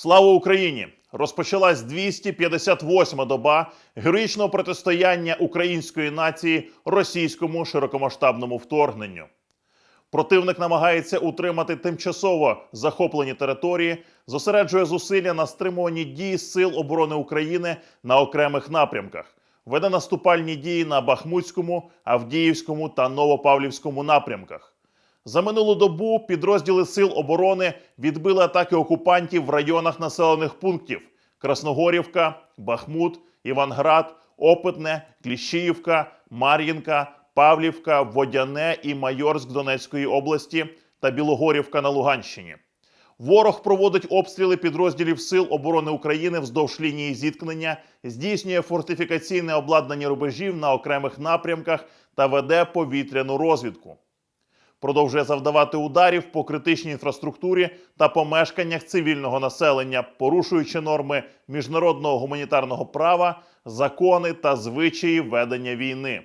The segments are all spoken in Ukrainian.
Слава Україні! Розпочалась 258-ма доба героїчного протистояння української нації російському широкомасштабному вторгненню. Противник намагається утримати тимчасово захоплені території, зосереджує зусилля на стримуванні дій Сил оборони України на окремих напрямках, веде наступальні дії на Бахмутському, Авдіївському та Новопавлівському напрямках. За минулу добу підрозділи Сил оборони відбили атаки окупантів в районах населених пунктів: Красногорівка, Бахмут, Іванград, Опитне, Кліщіївка, Мар'їнка, Павлівка, Водяне і Майорськ Донецької області та Білогорівка на Луганщині. Ворог проводить обстріли підрозділів Сил оборони України вздовж лінії зіткнення, здійснює фортифікаційне обладнання рубежів на окремих напрямках та веде повітряну розвідку продовжує завдавати ударів по критичній інфраструктурі та помешканнях цивільного населення, порушуючи норми міжнародного гуманітарного права, закони та звичаї ведення війни.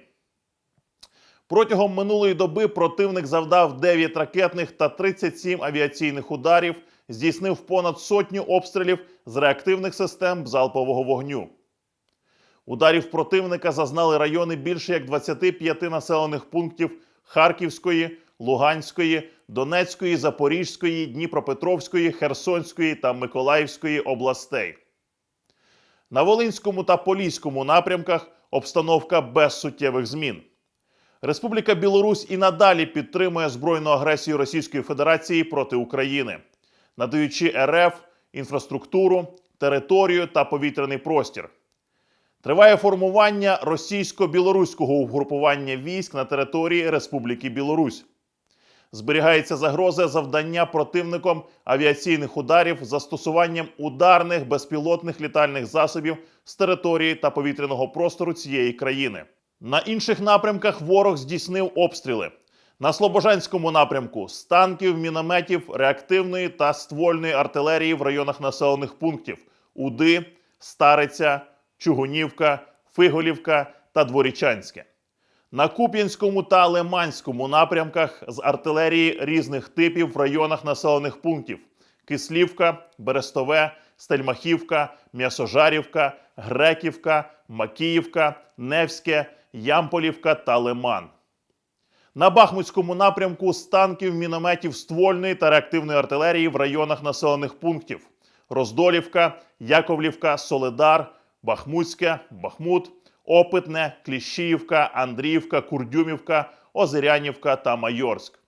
Протягом минулої доби противник завдав 9 ракетних та 37 авіаційних ударів, здійснив понад сотню обстрілів з реактивних систем залпового вогню. Ударів противника зазнали райони більше як 25 населених пунктів Харківської, Луганської, Донецької, Запорізької, Дніпропетровської, Херсонської та Миколаївської областей. На Волинському та Поліському напрямках обстановка без суттєвих змін. Республіка Білорусь і надалі підтримує збройну агресію Російської Федерації проти України, надаючи РФ інфраструктуру, територію та повітряний простір. Триває формування російсько-білоруського угрупування військ на території Республіки Білорусь. Зберігається загроза завдання противником авіаційних ударів застосуванням ударних безпілотних літальних засобів з території та повітряного простору цієї країни. На інших напрямках ворог здійснив обстріли. На Слобожанському напрямку з танків, мінометів, реактивної та ствольної артилерії в районах населених пунктів Уди, Стариця, Чугунівка, Фиголівка та Дворічанське. На Куп'янському та Лиманському напрямках з артилерії різних типів в районах населених пунктів: Кислівка, Берестове, Стельмахівка, М'ясожарівка, Греківка, Макіївка, Невське, Ямполівка та Лиман. На Бахмутському напрямку з танків, мінометів ствольної та реактивної артилерії в районах населених пунктів: Роздолівка, Яковлівка, Соледар, Бахмутське, Бахмут, Опитне, Кліщіївка, Андріївка, Курдюмівка, Озерянівка та Майорськ.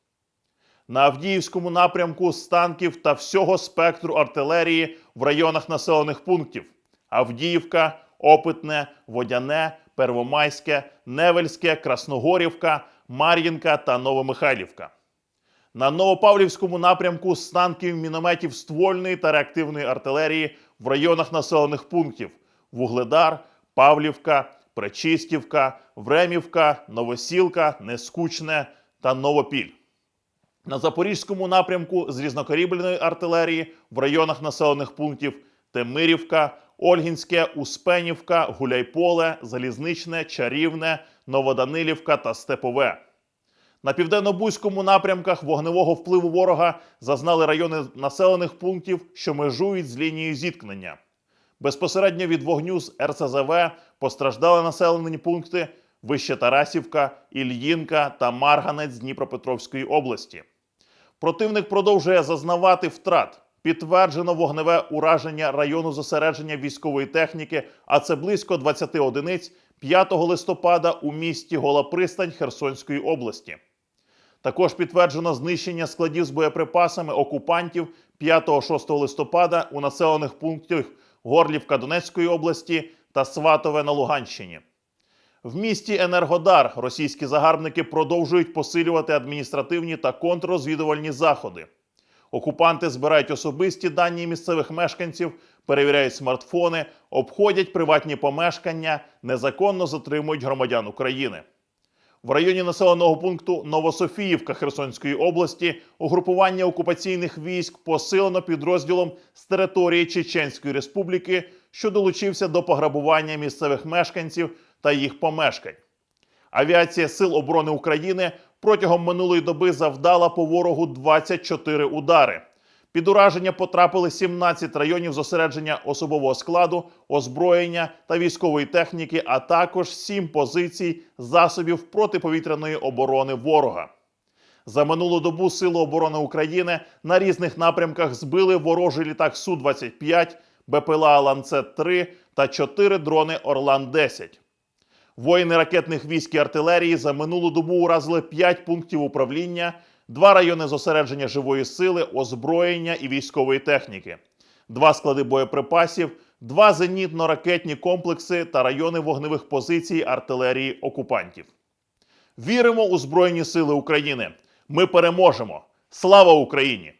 На Авдіївському напрямку з танків та всього спектру артилерії в районах населених пунктів: Авдіївка, Опитне, Водяне, Первомайське, Невельське, Красногорівка, Мар'їнка та Новомихайлівка. На Новопавлівському напрямку з танків, мінометів ствольної та реактивної артилерії в районах населених пунктів: Вугледар, Павлівка, Пречистівка, Времівка, Новосілка, Нескучне та Новопіль. На Запорізькому напрямку з різнокорібельної артилерії в районах населених пунктів Темирівка, Ольгінське, Успенівка, Гуляйполе, Залізничне, Чарівне, Новоданилівка та Степове. На південно-бузькому напрямках вогневого впливу ворога зазнали райони населених пунктів, що межують з лінією зіткнення. Безпосередньо від вогню з РСЗВ постраждали населені пункти Вище Тарасівка, Ільїнка та Марганець Дніпропетровської області. Противник продовжує зазнавати втрат. Підтверджено вогневе ураження району зосередження військової техніки, а це близько 20 одиниць 5 листопада у місті Гола Пристань Херсонської області. Також підтверджено знищення складів з боєприпасами окупантів 5-6 листопада у населених пунктах Горлівка Донецької області та Сватове на Луганщині. В місті Енергодар російські загарбники продовжують посилювати адміністративні та контррозвідувальні заходи. Окупанти збирають особисті дані місцевих мешканців, перевіряють смартфони, обходять приватні помешкання, незаконно затримують громадян України. В районі населеного пункту Новософіївка Херсонської області угрупування окупаційних військ посилено підрозділом з території Чеченської Республіки, що долучився до пограбування місцевих мешканців та їх помешкань. Авіація Сил оборони України протягом минулої доби завдала по ворогу 24 удари. Під ураження потрапили 17 районів зосередження особового складу, озброєння та військової техніки, а також 7 позицій засобів протиповітряної оборони ворога. За минулу добу Сили оборони України на різних напрямках збили ворожий літак Су-25, БПЛА Ланцет-3 та 4 дрони Орлан-10. Воїни ракетних військ і артилерії за минулу добу уразили 5 пунктів управління, два райони зосередження живої сили, озброєння і військової техніки, два склади боєприпасів, два зенітно-ракетні комплекси та райони вогневих позицій артилерії окупантів. Віримо у Збройні Сили України. Ми переможемо! Слава Україні!